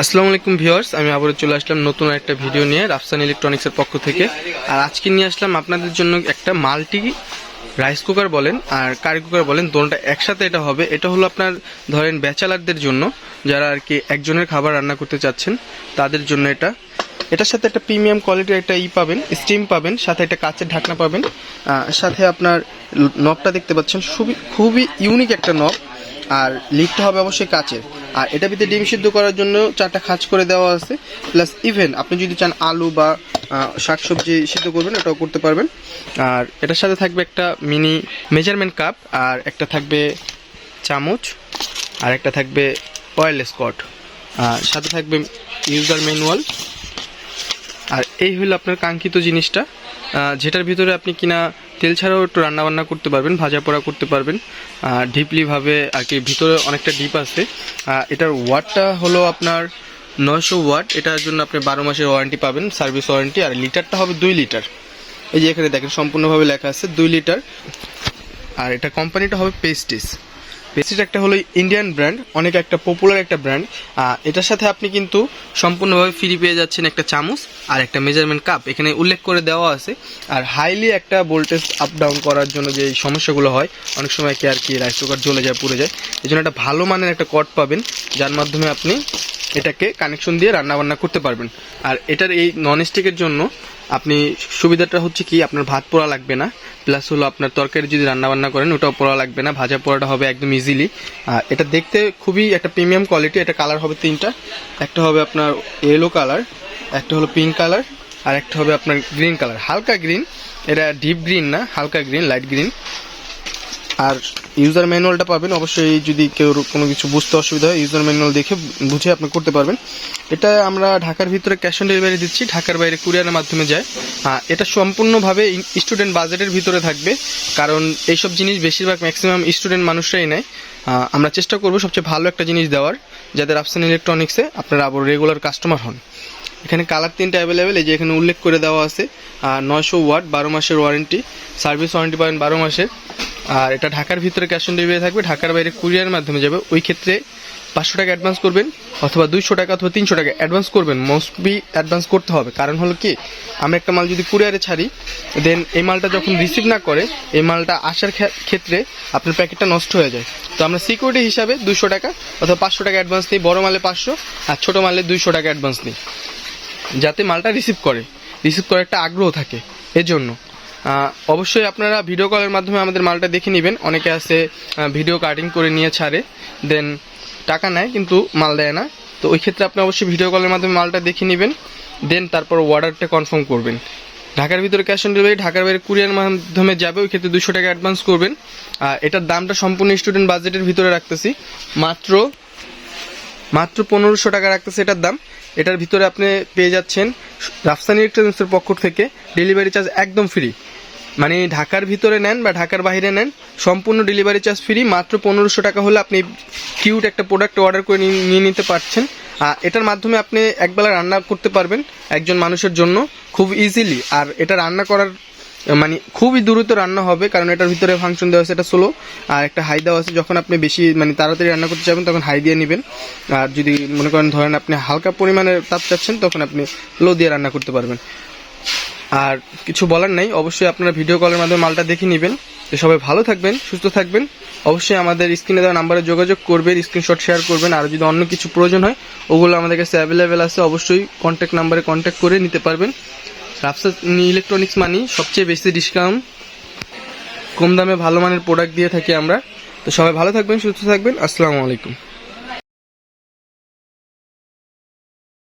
আসসালামু আলাইকুম ভিউয়ার্স, আমি আবারও চলে আসলাম নতুন একটা ভিডিও নিয়ে রাফসান ইলেকট্রনিক্সের পক্ষ থেকে। আর আজকে নিয়ে আসলাম আপনাদের জন্য একটা মাল্টি রাইস কুকার বলেন আর কারি কুকার বলেন, দোনোটা একসাথে এটা হবে। এটা হলো আপনার ধরেন ব্যাচেলারদের জন্য, যারা আর কি একজনের খাবার রান্না করতে চাচ্ছেন, তাদের জন্য এটা। এটার সাথে একটা প্রিমিয়াম কোয়ালিটির একটা ই পাবেন, স্টিম পাবেন, সাথে একটা কাচের ঢাকনা পাবেন। সাথে আপনার নবটা দেখতে পাচ্ছেন খুবই খুবই ইউনিক একটা নব। আর লিডটা হবে অবশ্যই কাচের। আর এটা ভিতরে ডিম সিদ্ধ করার জন্য চারটা খাঁজ করে দেওয়া আছে। প্লাস ইভেন আপনি যদি চান আলু বা শাকসবজি সিদ্ধ করবেন এটাও করতে পারবেন। আর এটার সাথে থাকবে একটা মিনি মেজারমেন্ট কাপ আর একটা থাকবে চামচ, আর একটা থাকবে ওয়্যারলেস স্কট আর সাথে থাকবে ইউজার ম্যানুয়াল আর এই হলো আপনার কাঙ্ক্ষিত জিনিসটা। যেটার ভিতরে আপনি কিনা তেল ছাড়াও একটু রান্নাবান্না করতে পারবেন, ভাজা পোড়া করতে পারবেন। আর ডিপলিভাবে আর কি, ভিতরে অনেকটা ডিপ আছে। এটার ওয়াটটা হলো আপনার নয়শো ওয়াট এটার জন্য আপনি বারো মাসের ওয়ারেন্টি পাবেন সার্ভিস ওয়ারেন্টি আর লিটারটা হবে দুই লিটার। এই যে এখানে দেখেন, সম্পূর্ণভাবে লেখা আছে দুই লিটার। আর এটা কোম্পানিটা হবে পেস্টিস পেস্টিস একটা হলো ইন্ডিয়ান ব্র্যান্ড অনেক একটা পপুলার একটা ব্র্যান্ড এটার সাথে আপনি কিন্তু সম্পূর্ণভাবে ফ্রি পেয়ে যাচ্ছেন একটা চামচ আর একটা মেজারমেন্ট কাপ এখানে উল্লেখ করে দেওয়া আছে। আর হাইলি একটা ভোল্টেজ আপ ডাউন করার জন্য যে সমস্যাগুলো হয়, অনেক সময় কি আর কি রাইস কুকার জ্বলে যায়, পুড়ে যায় এই জন্য একটা ভালো মানের একটা কট পাবেন, যার মাধ্যমে আপনি এটাকে কানেকশন দিয়ে রান্না বান্না করতে পারবেন। আর এটার এই নন স্টিকের জন্য আপনি সুবিধাটা হচ্ছে কি, আপনার ভাত পোড়া লাগবে না প্লাস হলো আপনার তরকারি যদি রান্না বান্না করেন, ওটাও পোড়া লাগবে না, ভাজা পোড়াটা হবে একদম ইজিলি আর এটা দেখতে খুবই একটা প্রিমিয়াম কোয়ালিটি এটা কালার হবে তিনটা। একটা হবে আপনার ইয়েলো কালার একটা হলো পিঙ্ক কালার আর একটা হবে আপনার গ্রিন কালার হালকা গ্রিন এটা ডিপ গ্রিন না, হালকা গ্রিন লাইট গ্রিন আর ইউজার ম্যানুয়ালটা পাবেন। অবশ্যই যদি কেউ কোনো কিছু বুঝতে অসুবিধা হয় ইউজার ম্যানুয়াল দেখে বুঝে আপনি করতে পারবেন। এটা আমরা ঢাকার ভিতরে ক্যাশ অন ডেলিভারি দিচ্ছি, ঢাকার বাইরে কুরিয়ারের মাধ্যমে যায়। এটা সম্পূর্ণভাবে স্টুডেন্ট বাজেটের ভিতরে থাকবে, কারণ এইসব জিনিস বেশিরভাগ ম্যাক্সিমাম স্টুডেন্ট মানুষরাই নেয়। আমরা চেষ্টা করব সবচেয়ে ভালো একটা জিনিস দেওয়ার, যাদের আফসান ইলেকট্রনিক্সে আপনারা আবার রেগুলার কাস্টমার হন। এখানে কালার তিনটা অ্যাভেলেবেল এই যে এখানে উল্লেখ করে দেওয়া আছে নয়শো ওয়াট, বারো মাসের ওয়ারেন্টি সার্ভিস ওয়ারেন্টি পাবেন বারো মাসের। আর এটা ঢাকার ভিতরে ক্যাশ অন ডেলিভারি থাকবে, ঢাকার বাইরে কুরিয়ারের মাধ্যমে যাবে। ওই ক্ষেত্রে পাঁচশো টাকা অ্যাডভান্স করবেন অথবা দুইশো টাকা অথবা তিনশো টাকা অ্যাডভান্স করবেন। মোস্ট বি অ্যাডভান্স করতে হবে। কারণ হলো কি, আমরা একটা মাল যদি কুরিয়ারে ছাড়ি দেন এই মালটা যখন রিসিভ না করে, এই মালটা আসার ক্ষেত্রে আপনার প্যাকেটটা নষ্ট হয়ে যায়। তো আমরা সিকিউরিটি হিসাবে দুশো টাকা অথবা পাঁচশো টাকা অ্যাডভান্স নিই, বড় মালে পাঁচশো আর ছোটো মালে দুইশো টাকা অ্যাডভান্স নিই। যাতে মালটা রিসিভ করে। রিসিভ করার একটা আগ্রহ থাকে। এজন্য অবশ্যই আপনারা ভিডিও কলের মাধ্যমে আমাদের মালটা দেখে নেবেন। অনেকে আছে ভিডিও কাটিং করে নিয়ে ছাড়ে দেন টাকা নেয় কিন্তু মাল দেয় না। তো ওই ক্ষেত্রে আপনি অবশ্যই ভিডিও কলের মাধ্যমে মালটা দেখে নেবেন দেন তারপর অর্ডারটা কনফার্ম করবেন। ঢাকার ভিতরে ক্যাশ অন ডেলিভারি ঢাকার বাইরে কুরিয়ার মাধ্যমে যাবে, ওই ক্ষেত্রে দুশো টাকা অ্যাডভান্স করবেন। আর এটার দামটা সম্পূর্ণ স্টুডেন্ট বাজেটের ভিতরে রাখতেছি। মাত্র মাত্র পনেরোশো টাকা রাখতেছে এটার দাম। এটার ভিতরে আপনি পেয়ে যাচ্ছেন রাফসানি ইলেকট্রনিক্সের পক্ষ থেকে ডেলিভারি চার্জ একদম ফ্রি মানে ঢাকার ভিতরে নেন বা ঢাকার বাইরে নেন, সম্পূর্ণ ডেলিভারি চার্জ ফ্রি মাত্র পনেরোশো টাকা হলে আপনি কিউট একটা প্রোডাক্ট অর্ডার করে নিয়ে নিতে পারছেন। আর এটার মাধ্যমে আপনি একবেলা রান্না করতে পারবেন একজন মানুষের জন্য খুব ইজিলি আর এটা রান্না করার মানে খুবই দ্রুত রান্না হবে, কারণ এটার ভিতরে ফাংশন দেওয়া আছে, এটা স্লো আর একটা হাই দেওয়া আছে, যখন আপনি বেশি মানে তাড়াতাড়ি রান্না করতে চাইবেন তখন হাই দিয়ে নেবেন। আর যদি মনে করেন, ধরেন আপনি হালকা পরিমাণে তাপ চাচ্ছেন, তখন আপনি লো দিয়ে রান্না করতে পারবেন। আর কিছু বলার নেই, অবশ্যই আপনারা ভিডিও কলের মাধ্যমে মালটা দেখে নেবেন। তো সবাই ভালো থাকবেন, সুস্থ থাকবেন। অবশ্যই আমাদের স্ক্রিনে দেওয়া নাম্বারে যোগাযোগ করবেন স্ক্রিনশট শেয়ার করবেন, আর যদি অন্য কিছু প্রয়োজন হয়, ওগুলো আমাদের কাছে অ্যাভেলেবেল আছে, অবশ্যই কন্ট্যাক্ট নাম্বারে কন্ট্যাক্ট করে নিতে পারবেন। রাফসা ইলেকট্রনিক্স মানি সবচেয়ে বেশি ডিসকাউন্ট কম দামে ভালো মানের প্রোডাক্ট দিয়ে থাকি আমরা। তো সবাই ভালো থাকবেন, সুস্থ থাকবেন, আসসালামু আলাইকুম।